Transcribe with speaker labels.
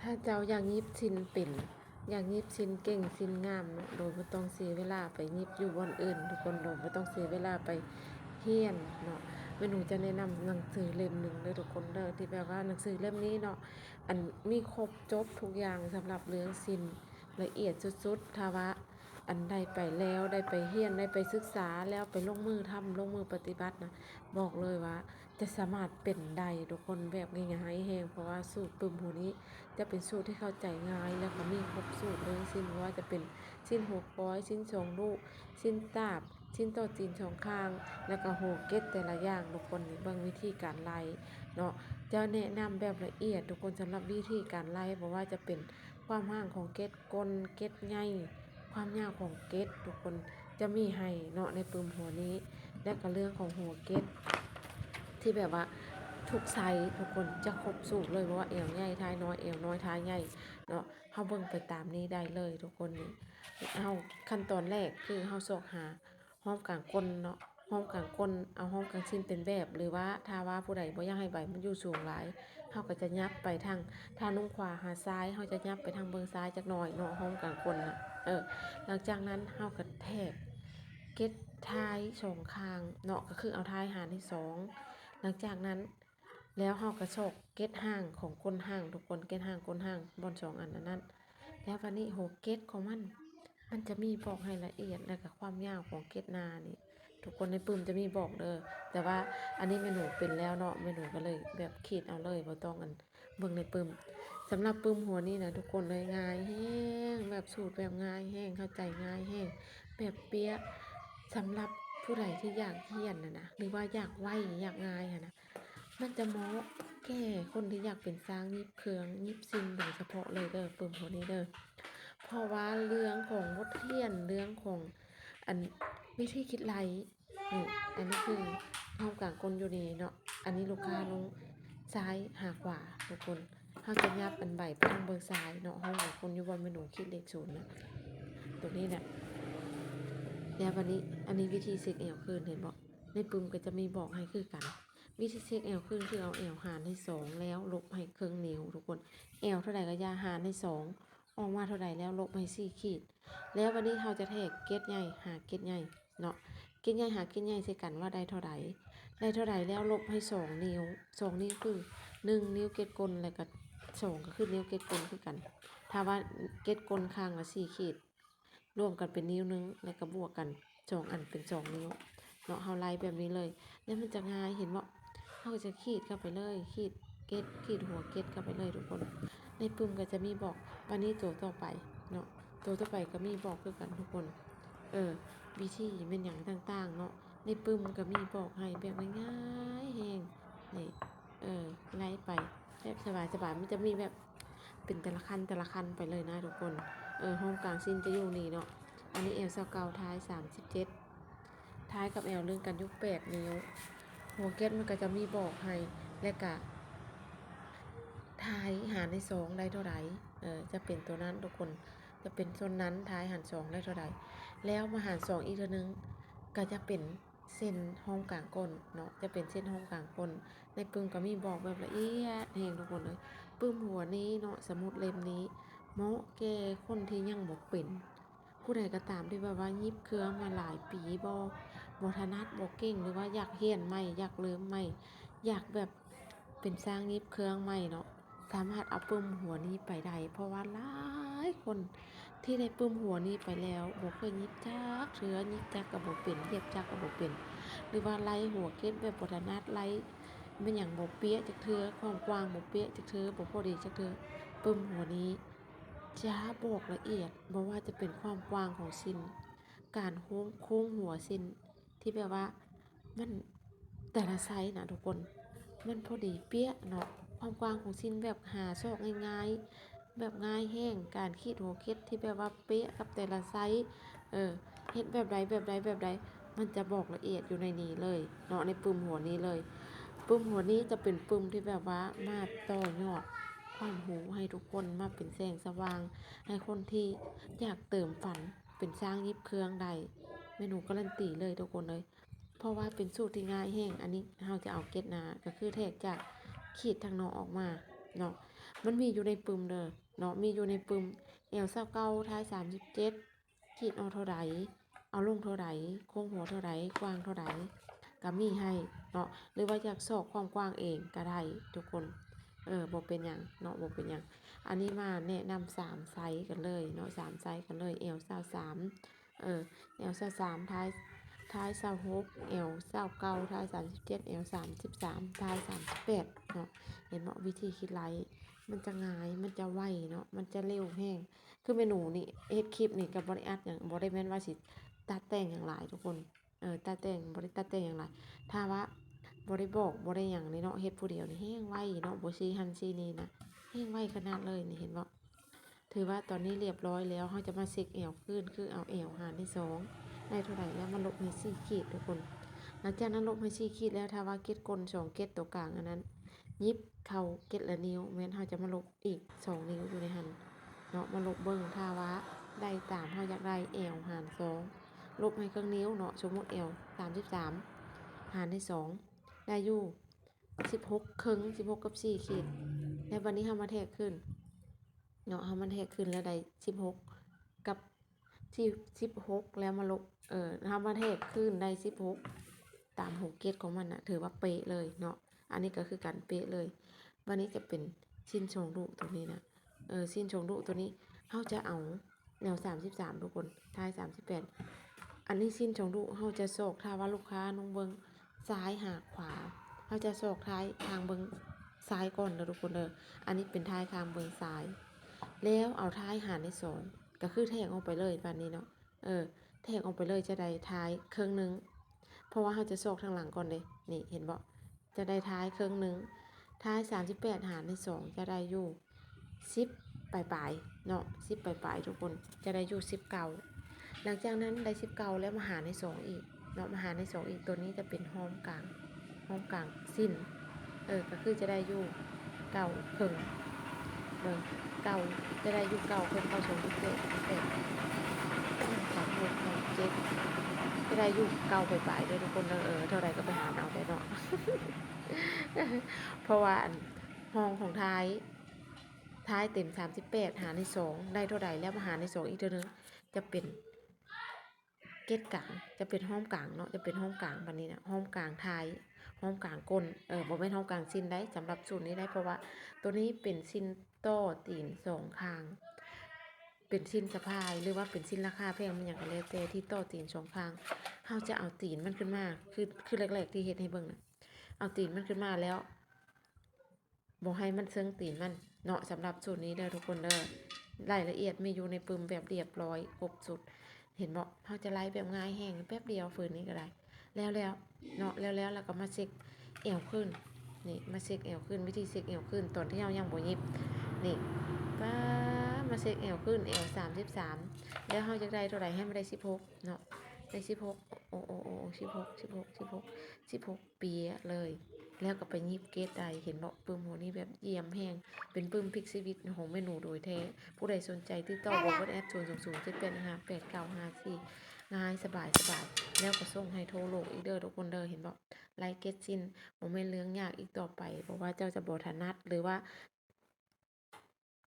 Speaker 1: ถ้าเจ้าอยากยิบชินเป็นอยากยิบชินเก่งชินงามเนาะโดยไม่ต้องเสียเวลาไปยิบอยู่บนอื่น ทุกคนโดยไม่ต้องเสียเวลาไปเฮียนเนาะแม่หนูจะแนะนำหนังสือเล่มหนึ่งเลยทุกคนเด้อที่แบบว่าหนังสือเล่มนี้เนาะอันมีครบจบทุกอย่างสำหรับเรื่องชินละเอียดสุดๆทาว่า อันใดไปแล้วได้ไปเรียนได้ไปศึกษาแล้วไปลงมือทำลงมือปฏิบัตินะบอกเลยว่า จะสามารถเป็นได้ทุกคนแบบง่ายๆแฮงเพราะว่าสูตรปึ้มหูนี้ จะเป็นสูตรที่เข้าใจง่ายแล้วก็มีครบสูตรเลยสิ้นว่าจะเป็นสิ้นหกร้อยสิ้นสองลูกสิ้นตาบสิ้นโตจีนสองข้าง แล้วก็โหเก็ตแต่ละอย่างทุกคนนี่เบิ่งวิธีการไล่เนาะจะแนะนำแบบละเอียดทุกคนสำหรับวิธีการไล่บ่ว่าจะเป็นความห่างของเก็ตกลเก็ตใหญ่ ความยาวของเกตทุกคนจะมีให้เนาะในปึ้มหัวนี้ และก็เรื่องของหัวเกตที่แบบว่าทุกไซส์ทุกคนจะครบสูตรเลยเพราะว่าเอวใหญ่ท้ายน้อยเอวน้อยท้ายใหญ่เนาะเฮาเบิ่งไปตามนี้ได้เลยทุกคนนี่เฮาขั้นตอนแรกคือเฮาซอกหาห้อมกลางก้นเนาะห้อมกลางก้นเอาห้อมกลางชิ้นเป็นแบบ หรือว่าถ้าว่าผู้ใดบ่อยากให้ใบมันอยู่สูงหลายเฮาก็จะยับไปทางทางนุ่งขวาหาซ้ายเฮาจะยับไปทางเบิ่งซ้ายจักหน่อยเนาะห้อมกลางก้นน่ะเออ หลังจากนั้นเฮาก็แทกเก็ดท้ายสองข้างเนาะก็คือเอาท้ายหารที่สองหลังจากนั้นแล้วเฮากระโชกเก็ตห่างของก้นห่างทุกคนเก็ตห่างก้นห่างบนสองอันนั้น แล้ววันนี้โหเก็ตของมัน มันจะมีบอกให้ละเอียดแล้วก็ความยาวของเก็ตนานี่ ทุกคนในปืมจะมีบอกเด้อแต่ว่าอันนี้เมนูเป็นแล้วเนาะเมนูก็เลยแบบขีดเอาเลยบ่ต้องอันเบิ่งในปืมสำหรับปืมหัวนี่นะทุกคนเลยง่ายแห้งแบบสูตรแบบง่ายแห้งเข้าใจง่ายแห้งแบบเปียะสำหรับผู้ใดที่อยากเฮียนนะนะหรือว่าอยากไหวอยากง่ายอะนะมันจะเหมาะแก่คนที่อยากเป็นสร้างยิบเครื่องยิบซิมโดยเฉพาะเลยเด้อปืมหัวนี้เด้อเพราะว่าเรื่องของบทเรียนเรื่องของอัน วิธีคิดไลนี่อันนี้คือห้องกลางคนอยู่นี่เนาะ อันนี้ลูกค้าลงซ้ายหาขวาทุกคนเขาจะยับอันใบไปทางเบอร์ซ้ายเนาะห้องกลางคนอยู่บนเมนูคิดเลขศูนย์นะตรงนี้เนี่ยแล้ววันนี้อันนี้วิธีเซ็กแอลขึ้นเห็นบอกในปุ่มก็จะมีบอกให้คือกัน วิธีเซ็กแอลขึ้นคือเอาแอลหารให้สองแล้วลบให้เครื่องนิ้วทุกคนแอลเท่าไหร่ก็ยาหารให้สองออกมาเท่าไหร่แล้วลบให้สี่ขีด แล้ววันนี้เราจะแทกเกตใหญ่หาเกตใหญ่ เนาะกินใหญ่หากินใหญ่ใส่กันว่าได้เท่าไหร่ได้เท่าไหร่แล้วลบให้สองนิ้วสองนิ้วคือหนึ่งนิ้วเกตกลแล้วก็สองก็คือนิ้วเกตกลคือกัน ถ้าว่าเกตกลข้างละสี่ขีด รวมกันเป็นนิ้วหนึงแล้วก็บวกกันสองอันเป็นสองนิ้วเนาะเฮาไล่แบบนี้เลย แล้วมันจะง่ายเห็นบ่าเฮาก็จะขีดเข้าไปเลย ขีดเกตขีดหัวเกตเข้าไปเลยทุกคน ในปุ่มก็จะมีบอกวันนี้ตัวต่อไปเนาะตัวต่อไปก็มีบอกคือกันทุกคน เออ วิธีเป็นอย่างต่างๆ เนาะในปึ้มก็มีบอกให้แบบง่ายๆแฮงนี่เออไล่ไปแบบสบายๆมันจะมีแบบเป็นแต่ละคันแต่ละคันไปเลยนะทุกคน เออห้องกลางสิ้นจะอยู่นี่เนาะอันนี้เอลสเกาท้ายสามสิบเจ็ดท้ายกับเอลเรื่องกันยุคแปดนิ้วหัวเก็ตมันก็จะมีบอกให้และกะท้ายหารในสองได้เท่าไหร่เออจะเป็นตัวนั้นทุกคน จะเป็นส่วนนั้นท้ายหารสองได้เท่าไหร่แล้วมาหารสองอีกเทีนึงก็จะเป็นเส้นห้องกลางก้นเนาะจะเป็นเส้นห้องกลางก้นในปึ้มก็มีบอกแบบละเอียดแหงทุกคนเลยปึ้มหัวนี้เนาะสมุดเล่มนี้เมาะแกคนที่ยังบ่เป็นผู้ใดก็ตามที่แบบว่ายิบเครือมาหลายปีบ่บ่ถนัดบ่เก่งหรือว่าอยากเฮียนใหม่อยากเริ่มใหม่อยากแบบเป็นสร้างยิบเครื่องใหม่เนาะสามารถเอาปึ้มหัวนี้ไปได้เพราะว่าหลา ยคนที่ได้ปึ้มหัวนี้ไปแล้วบ่เคยยิบจักเถือยิบจักกับบ่เป็นเย็บจักกับบ่เป็นหรือว่าไล่หัวเก็ดแบบบ่ถนัดไล่เป็นหยังบ่เปี้ยจักเทือความกว้างบ่เปี้ยจักเทือบ่พอดีจักเทือปึ้มหัวนี้จะบอกละเอียดบ่ว่าจะเป็นความกว้างของสินการโค้งโค้งหัวสินที่แบบว่ามันแต่ละไซส์นะทุกคน มันพอดีเปี้ยเนาะความกว้างของสินแบบหาซอกง่ายๆ แบบง่ายแห้งการขีดหัวเข็ดที่แบบว่าเป๊ะกับแต่ละไซส์เออเฮ็ดแบบใดแบบใดแบบใดมันจะบอกละเอียดอยู่ในนี้เลยเนาะในปุ่มหัวนี้เลยปุ่มหัวนี้จะเป็นปุ่มที่แบบว่ามาต่อยอดความรู้ให้ทุกคนมาเป็นแสงสว่าง ให้คนที่อยากเติมฝันเป็นสร้างยิบเครื่องใดเมนูการันตีเลยทุกคนเลย เพราะว่าเป็นสูตรที่ง่ายแห้งอันนี้เราจะเอาเก็ตนาก็คือแทกจากขีดทางนอกออกมา เนาะมันมีอยู่ในปึมเด้อเนาะมีอยู่ในปึมเอว29ท้าย37ขีดเอาเท่าใดเอาลงเท่าใดโค้งหัวเท่าใดกว้างเท่าใดก็มีให้เนาะหรือว่าอยากซอกความกว้างเองก็ได้ทุกคนเออบ่เป็นหยังเนาะบ่เป็นหยังอันนี้มาแนะนำสามไซส์กันเลยเนาะสามไซส์กันเลยเอลเศร้าสามเออเอลเศร้าสามท้าย ท้ายเศร้าหกเอลเศร้าเก้าท้ายสามสิบเจ็ดเอลสามสิบสามท้ายสามสิบแปดเนาะเห็นเนาะวิธีคิดไลมันจะง่าย มันจะไวเนาะ มันจะเร็วแห้ง คือเมนูนี่เฮ็ดคลิปนี่กับบริอัดอย่างบริแมนว่าสิตัดแต่งอย่างหลายทุกคน เออตัดแต่งบริตัดแต่งอย่างหลายถ้าว่าบริบอกบริอย่างนี้เนาะเฮ็ดผู้เดียวนี่แห้งไวเนาะบ่ซีหันซีนี่นะแห้งไวขนาดเลยนี่เห็นบ่ถือว่าตอนนี้เรียบร้อยแล้วเขาจะมาเซ็กแอวขึ้นคือเอาแอวหารที่สอง ได้เท่าไหร่แล้วมาลบให้สี่ขีดทุกคน หลังจากนั้นลบให้สี่ขีดแล้วถ้าว่าเก็ดกลสองเก็ดตัวกลางอันนั้น ยิบเข่าเก็ดละนิ้วแม้นเขาจะมาลบอีกสองนิ้วอยู่ในหันเนาะมาลบเบิ้งถ้าว่าได้ตามเขาอยากได้แอวหารสองลบให้เครื่องนิ้วเนาะสมมติแอวสามสิบสามหารได้สองได้อยู่สิบหกครึ่งสิบหกกับสี่ขีดแล้ววันนี้เขามาแทกขึ้นเนาะเขามาแทกขึ้นแล้วได้สิบหกกับ ที่สิบหกแล้วมาลบเอ่อเขามาแทกขึ้นได้สิบหกตามหกเกตของมันนะถือว่าเป๊ะเลยเนาะอันนี้ก็คือการเป๊ะเลย วันนี้จะเป็นสิ้นชงลูกตัวนี้นะเออสิ้นชงลูกตัวนี้เขาจะเอาแนวสามสิบสามทุกคนท้ายสามสิบแปดอันนี้สิ้นชงลูกเขาจะโศกถ้าว่าลูกค้าน้องเบิงซ้ายหาขวาเขาจะโศกท้ายทางเบิงซ้ายก่อนเด้อทุกคนเด้ออันนี้เป็นท้ายคางเบิงซ้าย แล้วเอาท้ายหารในสอง ก็คือแทงออกไปเลยแบบนี้เนาะเออแทงออกไปเลยจะได้ท้ายเครื่องหนึง เพราะว่าเขาจะโซกทางหลังก่อนเลยนี่เห็นบ่จะได้ท้ายเครื่องหนึงท้าย 38 หารในสองจะได้อยู่10ปลายปลายเนาะ10ปลายปลายทุกคนจะได้อยู่10เก่าหลังจากนั้นได้10เก่าแล้วมาหารในสองอีกเนาะมาหารในสองอีกตัวนี้จะเป็นห้อมกลางห้อมกลางสิ้นเออก็คือจะได้อยู่เก่าครึ่ง เบิ่งเก่าจะได้อยู่เก่าเพิ่มเก่าสองสิบเจ็ดแปดสามหกสามเจ็ดจะได้อยู่เก่าไปปลายๆด้วยทุกคนเออเท่าไรก็ไปหาเอาได้เนาะเพราะว่าห้องของท้าย ท้ายเต็มสามสิบแปดหารในสองได้เท่าไรแล้วมาหารในสองอีกเท่านึงจะเป็นเกตกลางจะเป็นห้องกลางเนาะจะเป็นห้องกลางบันนี้นะห้องกลางท้ายห้องกลางก้นเออบ่แม่นห้องกลางสิ้นได้สำหรับสูตรนี้ได้เพราะว่าตัวนี้เป็นสิ้น โต้ตีนสองข้าง เป็นสิ้นสะพายหรือว่าเป็นสิ้นราคาแพงมันอย่างก็แล้วแต่ที่โต้ตีนสองข้างเฮาจะเอาตีนมันขึ้นมา คือคือแรกๆที่เฮ็ดให้เบิ่งนะเอาตีนมันขึ้นมาแล้วบ่ให้มันเซิงตีนมันเนาะสำหรับสูตรนี้เด้อทุกคนเด้อรายละเอียดมีอยู่ในปึมแบบเรียบร้อยครบสุด เห็นบ่เฮาจะไล่แบบง่ายแห้งแป๊บเดียวฝืนนี้ก็ได้ แล้วแล้วเนาะแล้วแล้วแล้วก็มาเช็คเอวขึ้นนี่มาเช็คเอวขึ้นวิธีเช็คเอวขึ้นตอนที่เรายังบ่ยิบ นี่ป้ามาเช็คเอวขึ้นเอวสามสิบสามแล้วเราจะได้เท่าไหร่ให้มันได้สิบหกเนาะได้สิบหกโอ้โอ้โอ้สิบหกสิบหกสิบหกสิบหกปีเลย แล้วก็ไปยิบเกตได้เห็นบอกปื้มหัวนี้แบบเยี่ยมแห้งเป็นปื้มพลิกชีวิตของเมนูโดยแท้ ผู้ใดสนใจติดต่อบอกว่าแอปศูนย์ศูนย์ศูนย์เจ็ดแปดห้าแปดเก้าห้าสี่ง่ายสบายสบายแล้วก็ส่งให้โทรโลกอีกเด้อทุกคนเด้อเห็นบอกไลค์เกตซินบ่แม่เรื่องยากอีกต่อไป เพราะว่าเจ้าจะบ่ถนัดหรือว่า